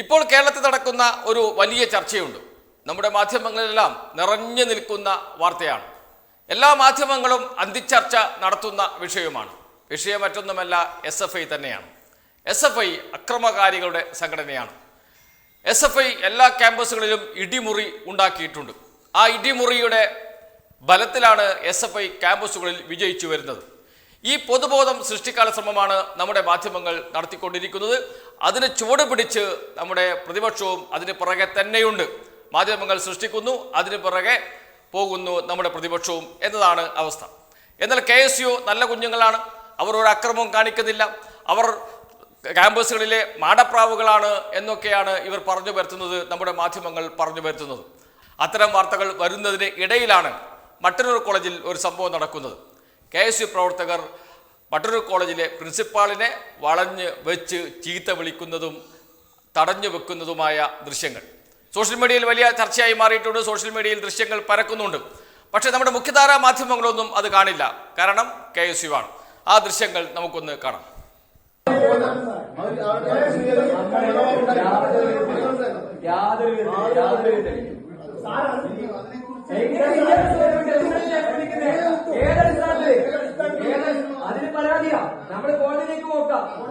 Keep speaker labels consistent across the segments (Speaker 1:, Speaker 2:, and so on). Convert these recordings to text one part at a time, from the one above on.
Speaker 1: ഇപ്പോൾ കേരളത്തിൽ നടക്കുന്ന ഒരു വലിയ ചർച്ചയുണ്ട്. നമ്മുടെ മാധ്യമങ്ങളിലെല്ലാം നിറഞ്ഞു നിൽക്കുന്ന വാർത്തയാണ്. എല്ലാ മാധ്യമങ്ങളും അന്തിച്ചർച്ച നടത്തുന്ന വിഷയമാണ് വിഷയം മറ്റൊന്നുമല്ല എസ് എഫ് ഐ തന്നെയാണ്. എസ് എഫ് ഐ അക്രമകാരികളുടെ സംഘടനയാണ്. എസ് എഫ് ഐ എല്ലാ ക്യാമ്പസുകളിലും ഇടിമുറി ഉണ്ടാക്കിയിട്ടുണ്ട്. ആ ഇടിമുറിയുടെ ബലത്തിലാണ് എസ് എഫ് ഐ ക്യാമ്പസുകളിൽ വിജയിച്ചു വരുന്നത്. ഈ പൊതുബോധം സൃഷ്ടിക്കാനുള്ള ശ്രമമാണ് നമ്മുടെ മാധ്യമങ്ങൾ നടത്തിക്കൊണ്ടിരിക്കുന്നത്. അതിന് ചുവട് പിടിച്ച് നമ്മുടെ പ്രതിപക്ഷവും അതിന് പുറകെ തന്നെയുണ്ട്. മാധ്യമങ്ങൾ സൃഷ്ടിക്കുന്നു അതിന് പുറകെ പോകുന്നു നമ്മുടെ പ്രതിപക്ഷവും എന്നതാണ് അവസ്ഥ. എന്നാൽ കെ എസ് യു നല്ല കുഞ്ഞുങ്ങളാണ്. അവർ ഒരു അക്രമവും കാണിക്കുന്നില്ല. അവർ ക്യാമ്പസുകളിലെ മാടപ്രാവുകളാണ് എന്നൊക്കെയാണ് ഇവർ പറഞ്ഞു വരുത്തുന്നത് നമ്മുടെ മാധ്യമങ്ങൾ പറഞ്ഞു വരുത്തുന്നത്. അത്തരം വാർത്തകൾ വരുന്നതിന് ഇടയിലാണ് മട്ടന്നൂർ കോളേജിൽ ഒരു സംഭവം നടക്കുന്നത്. കെ എസ് യു പ്രവർത്തകർ മട്ടന്നൂർ കോളേജിലെ പ്രിൻസിപ്പാളിനെ വളഞ്ഞ് വെച്ച് ചീത്ത വിളിക്കുന്നതും തടഞ്ഞു വെക്കുന്നതുമായ ദൃശ്യങ്ങൾ. സോഷ്യൽ മീഡിയയിൽ വലിയ ചർച്ചയായി മാറിയിട്ടുണ്ട്. സോഷ്യൽ മീഡിയയിൽ ദൃശ്യങ്ങൾ പരക്കുന്നുണ്ട്. പക്ഷേ നമ്മുടെ മുഖ്യധാരാ മാധ്യമങ്ങളൊന്നും അത് കാണില്ല. കാരണം കെ എസ് യു ആണ്. ആ ദൃശ്യങ്ങൾ നമുക്കൊന്ന് കാണാം.
Speaker 2: യാതൊരു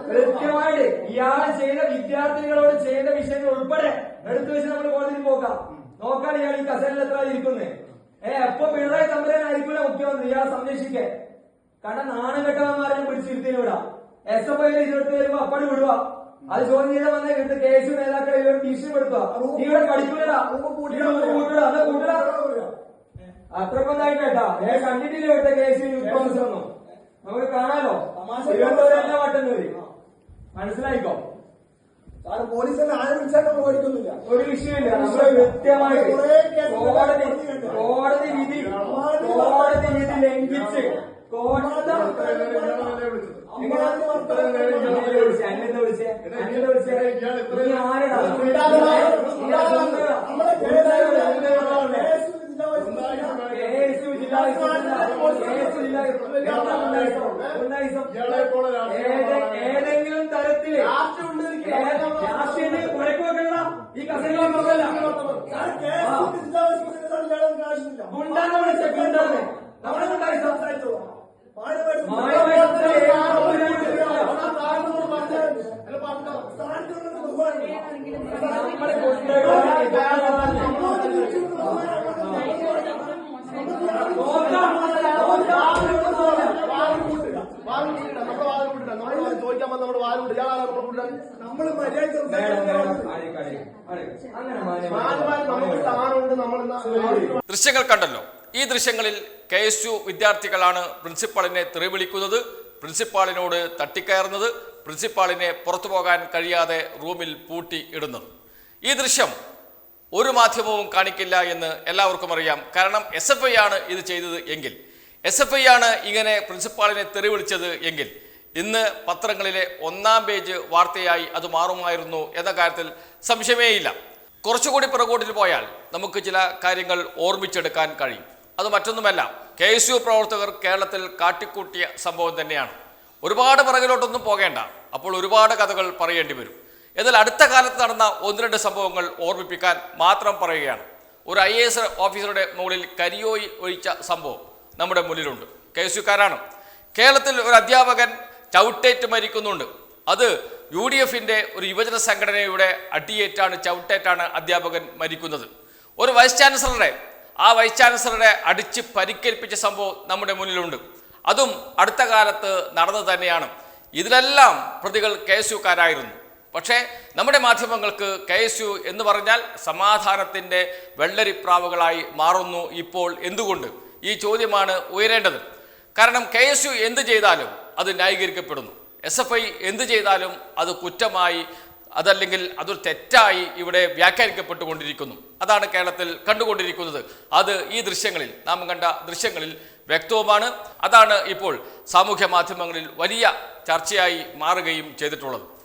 Speaker 2: കൃത്യമായിട്ട് ഇയാൾ ചെയ്ത വിദ്യാർത്ഥികളോട് ചെയ്ത വിഷയങ്ങൾ ഉൾപ്പെടെ എടുത്തു വെച്ച് നമ്മൾ കോടതിയിൽ പോകാം നോക്കാൻ ഇയാൾ ഈ കസേരയിൽ എത്ര ഇരിക്കുന്നേ? ഏ എപ്പോ പിണറായി തമ്പുരാനായിരിക്കില്ല മുഖ്യമന്ത്രി ഇയാളെ സംരക്ഷിക്കേ. കാരണം നാണകെട്ടവന്മാരെ പിടിച്ചിരുത്തിന് വിടാം എസ് എഫ് ഐയിൽ ഇരുപത്തി വരുമ്പോ അപ്പടി വിടുക അത് ചോദ്യം ചെയ്താൽ വന്ന ഇവിടുത്തെ കെ എസ് യു നേതാക്കളെ ഭീഷണി പെടുത്തുക നീ ഇവിടെ പഠിക്കൂലടാ കൂട്ടുക അന്ന് കൂട്ടുക അത്രക്കൊന്നായിട്ട് കേട്ടാ. കണ്ടിട്ടില്ല ഇവിടുത്തെ K S U youth Congress ഒന്നും നമുക്ക് കാണാലോ? തിരുവനന്തപുരം വട്ടന്നൂര് മനസ്സിലായിക്കോ?
Speaker 3: സാറ് പോലീസിനെ ആരും വിളിച്ചാൽ ഓടിക്കുന്നില്ല
Speaker 2: ഒരു വിഷയമില്ല. നമ്മൾ കൃത്യമായിട്ട് കോടതി കോടതി വിധി കോടതി വിധി ലംഘിച്ച് കോടതി വിളിച്ചേ അന്നെന്താ വിളിച്ചേ? അന്നെന്താ വിളിച്ചേ ആരെടാ നീ അതൊന്ന് കേസ് ജില്ലാ കേസ് ജില്ലാ ഏതെങ്കിലും തരത്തിൽ രാഷ്ട്രീയത്തിൽ കുഴക്ക് വെക്കണ്ട. ഈ കസേരയിൽ നോക്കല്ല ഗുണ്ടാന്ന് വിളിച്ച ഗുണ്ടാന്ന് നമ്മളെ ഗുണ്ടായി സംസാരിച്ചു? നമ്മളെ
Speaker 3: ചോദിക്കാൻ വന്ന നമ്മുടെ വാൽ വിട്ട് ഇയാളാണ് നമ്മൾ മര്യാദ
Speaker 1: ദൃശ്യങ്ങൾ കണ്ടല്ലോ. ഈ ദൃശ്യങ്ങളിൽ കെ എസ് യു വിദ്യാർത്ഥികളാണ് പ്രിൻസിപ്പാളിനെ തെറിവിളിക്കുന്നത്. പ്രിൻസിപ്പാളിനോട് തട്ടിക്കയറുന്നത്. പ്രിൻസിപ്പാളിനെ പുറത്തു പോകാൻ കഴിയാതെ റൂമിൽ പൂട്ടി ഇടുന്നത്. ഈ ദൃശ്യം ഒരു മാധ്യമവും കാണിക്കില്ല എന്ന് എല്ലാവർക്കും അറിയാം. കാരണം എസ് എഫ് ഐ ആണ് ഇത് ചെയ്തത് എങ്കിൽ. എസ് എഫ് ഐ ആണ് ഇങ്ങനെ പ്രിൻസിപ്പാളിനെ തെറിവിളിച്ചത് എങ്കിൽ. ഇന്ന് പത്രങ്ങളിലെ ഒന്നാം പേജ് വാർത്തയായി അത് മാറുമായിരുന്നു എന്ന കാര്യത്തിൽ സംശയമേയില്ല. കുറച്ചുകൂടി പുറകോട്ടിൽ പോയാൽ നമുക്ക് ചില കാര്യങ്ങൾ ഓർമ്മിച്ചെടുക്കാൻ കഴിയും. അത് മറ്റൊന്നുമല്ല കെ എസ് യു പ്രവർത്തകർ കേരളത്തിൽ കാട്ടിക്കൂട്ടിയ സംഭവം തന്നെയാണ്. ഒരുപാട് പിറകിലോട്ടൊന്നും പോകേണ്ട അപ്പോൾ ഒരുപാട് കഥകൾ പറയേണ്ടി വരും. എന്നാൽ അടുത്ത കാലത്ത് നടന്ന ഒന്ന് രണ്ട് സംഭവങ്ങൾ ഓർമ്മിപ്പിക്കാൻ മാത്രം പറയുകയാണ്. ഒരു ഐ എസ് ഓഫീസറുടെ മുകളിൽ കരിയോയി ഒഴിച്ച സംഭവം നമ്മുടെ മുന്നിലുണ്ട്. കെ എസ് യുക്കാരാണ്. കേരളത്തിൽ ഒരു അധ്യാപകൻ ചവിട്ടേറ്റ് മരിക്കുന്നുണ്ട്. അത് യു ഡി എഫിന്റെ ഒരു യുവജന സംഘടനയുടെ അടിയേറ്റാണ് ചവിട്ടേറ്റാണ് അധ്യാപകൻ മരിക്കുന്നത്. ഒരു വൈസ് ചാൻസലറെ ആ വൈസ് ചാൻസലറെ അടിച്ച് പരിക്കേൽപ്പിച്ച സംഭവം നമ്മുടെ മുന്നിലുണ്ട്. അതും അടുത്ത കാലത്ത് നടന്നു തന്നെയാണ്. ഇതിലെല്ലാം പ്രതികൾ കെ എസ് യുക്കാരായിരുന്നു പക്ഷേ നമ്മുടെ മാധ്യമങ്ങൾക്ക് കെ എസ് യു എന്ന് പറഞ്ഞാൽ സമാധാനത്തിന്റെ വെള്ളരിപ്രാവുകളായി മാറുന്നു ഇപ്പോൾ എന്തുകൊണ്ട്? ഈ ചോദ്യമാണ് ഉയരേണ്ടത്. കാരണം കെ എസ് യു എന്ത് ചെയ്താലും അത് ന്യായീകരിക്കപ്പെടുന്നു. എസ് എഫ് ഐ എന്ത് ചെയ്താലും അത് കുറ്റമായി അതല്ലെങ്കിൽ അതൊരു തെറ്റായി ഇവിടെ വ്യാഖ്യാനിക്കപ്പെട്ടുകൊണ്ടിരിക്കുന്നു. അതാണ് കേരളത്തിൽ കണ്ടുകൊണ്ടിരിക്കുന്നത്. അത് ഈ ദൃശ്യങ്ങളിൽ നാം കണ്ട ദൃശ്യങ്ങളിൽ വ്യക്തവുമാണ്. അതാണ് ഇപ്പോൾ സാമൂഹ്യ മാധ്യമങ്ങളിൽ വലിയ ചർച്ചയായി മാറുകയും ചെയ്തിട്ടുള്ളത്.